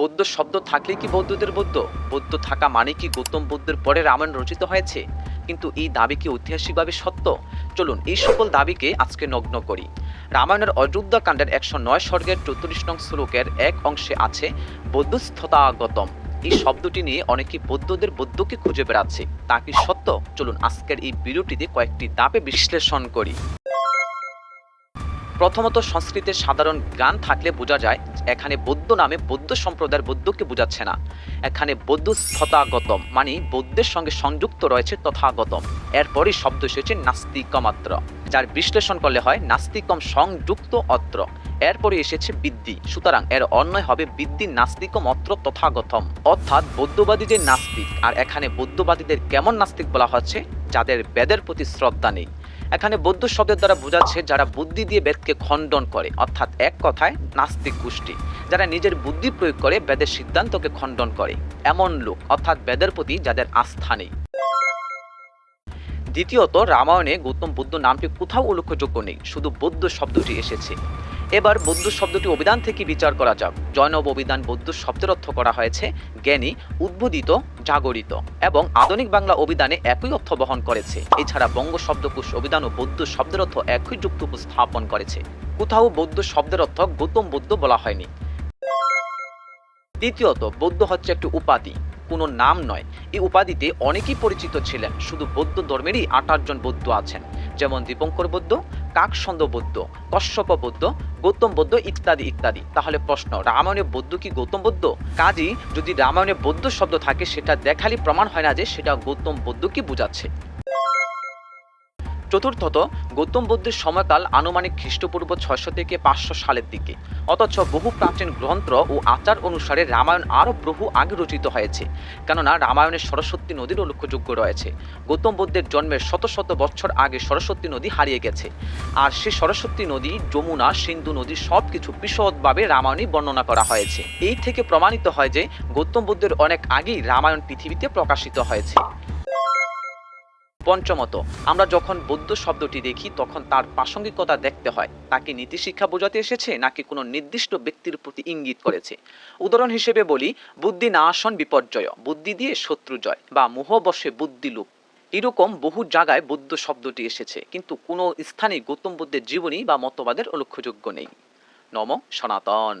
বৌদ্ধ শব্দ থাকলে কি বৌদ্ধদের বৌদ্ধ? বৌদ্ধ থাকা মানে কি গৌতম বুদ্ধের পরে রামায়ণ রচিত হয়েছে? কিন্তু এই দাবি কি ঐতিহাসিকভাবে সত্য? চলুন এই সকল দাবিকে আজকে নগ্ন করি। রামায়ণের অযোধ্যা কাণ্ডের একশো নয় স্বর্গের চৌত্রিশ নং শ্লোকের এক অংশে আছে, বৌদ্ধস্থতাগতম এই শব্দটি নিয়ে অনেকে বৌদ্ধদের বৌদ্ধকে খুঁজে বেড়াচ্ছে। তা কি সত্য? চলুন আজকের এই ভিডিওটিতে কয়েকটি দাপে বিশ্লেষণ করি। প্রথমত সংস্কৃতের সাধারণ জ্ঞান থাকলে বোঝা যায়, এখানে বৌদ্ধ নামে বৌদ্ধ সম্প্রদায়ের বৌদ্ধকে বোঝাচ্ছে না। এখানে বৌদ্ধ স্থতাগতম মানে বৌদ্ধের সঙ্গে সংযুক্ত রয়েছে তথাগতম। এরপরই শব্দ এসেছে নাস্তিকমাত্র, যার বিশ্লেষণ করলে হয় নাস্তিকম সংযুক্ত অত্র। এরপরে এসেছে বিদ্যি সুতরাং এর অন্যয় হবে বিদ্যি নাস্তিকম অত্র তথাগতম। অর্থাৎ বৌদ্ধবাদী যে নাস্তিক, আর এখানে বৌদ্ধবাদীদের কেমন নাস্তিক বলা হচ্ছে? যাদের বেদের প্রতি শ্রদ্ধা নেই। এখানে বৌদ্ধ শব্দের দ্বারা বোঝাচ্ছে যারা বুদ্ধি দিয়ে বেদকে খণ্ডন করে, অর্থাৎ এক কথায় নাস্তিক গোষ্ঠী। যারা নিজের বুদ্ধি প্রয়োগ করে, বেদের সিদ্ধান্তকে খণ্ডন করে। এমন লোক, অর্থাৎ বেদের প্রতি যাদের আস্থা নেই। দ্বিতীয়ত, রামায়ণে গৌতম বুদ্ধ নামটি কোথাও উল্লেখযোগ্য নেই, শুধু বৌদ্ধ শব্দটি এসেছে। এবার বৌদ্ধ শব্দটি অভিধান থেকে বিচার করা যাক। জৈনব অভিধান বৌদ্ধ শব্দের অর্থ করা হয়েছে জ্ঞানী, উদ্বোধিত, জাগরিত এবং আধুনিক বাংলা অভিধানে একই অর্থ বহন করেছে। এছাড়া বঙ্গ শব্দকোষ অভিধান ও বৌদ্ধ শব্দের অর্থ একই যুক্ত উপস্থাপন করেছে। কোথাও বৌদ্ধ শব্দের অর্থ গৌতম বুদ্ধ বলা হয়নি। দ্বিতীয়ত, বৌদ্ধ হচ্ছে একটি উপাধি। কোনো নাম নয়। এই উপাধিতে অনেকেই পরিচিত ছিলেন, শুধু বৌদ্ধ ধর্মেরই আট আটজন বৌদ্ধ আছেন। যেমন দীপঙ্কর বৌদ্ধ, কাকসন্দ বৌদ্ধ, কশ্যপ বৌদ্ধ, গৌতম বৌদ্ধ ইত্যাদি ইত্যাদি। তাহলে প্রশ্ন, রামায়ণে বৌদ্ধ কি গৌতম বৌদ্ধ? কাজী, যদি রামায়ণে বৌদ্ধ শব্দ থাকে, সেটা দেখালি প্রমাণ হয় না যে সেটা গৌতম বৌদ্ধ কি বোঝাচ্ছে। চতুর্থত গৌতম বুদ্ধের সময়কাল আনুমানিক খ্রিস্টপূর্ব ছয়শো থেকে পাঁচশো সালের দিকে। অথচ বহু প্রাচীন গ্রন্থ ও আচার অনুসারে রামায়ণ আরও বহু আগে রচিত হয়েছে, কেননা রামায়ণের সরস্বতী নদীর উল্লেখযোগ্য রয়েছে। গৌতম বুদ্ধের জন্মের শত শত বছর আগে সরস্বতী নদী হারিয়ে গেছে, আর সে সরস্বতী নদী, যমুনা, সিন্ধু নদী সব কিছু বিশদভাবে রামায়ণে বর্ণনা করা হয়েছে। এই থেকে প্রমাণিত হয় যে গৌতম বুদ্ধের অনেক আগেই রামায়ণ পৃথিবীতে প্রকাশিত হয়েছে। পঞ্চমত, আমরা যখন বৌদ্ধ শব্দটি দেখি, তখন তার প্রাসঙ্গিকতা দেখতে হয়। তাকে নীতিশিক্ষা বোঝাতে এসেছে, নাকি কোনো নির্দিষ্ট ব্যক্তির প্রতি ইঙ্গিত করেছে? উদাহরণ হিসেবে বলি, বুদ্ধি না আসন বিপর্যয়, বুদ্ধি দিয়ে শত্রু জয়, বা মোহ বসে বুদ্ধি লুপ। এরকম বহু জায়গায় বৌদ্ধ শব্দটি এসেছে, কিন্তু কোনো স্থানে গৌতম বুদ্ধের জীবনী বা মতবাদের উল্লেখযোগ্য নেই। নম সনাতন।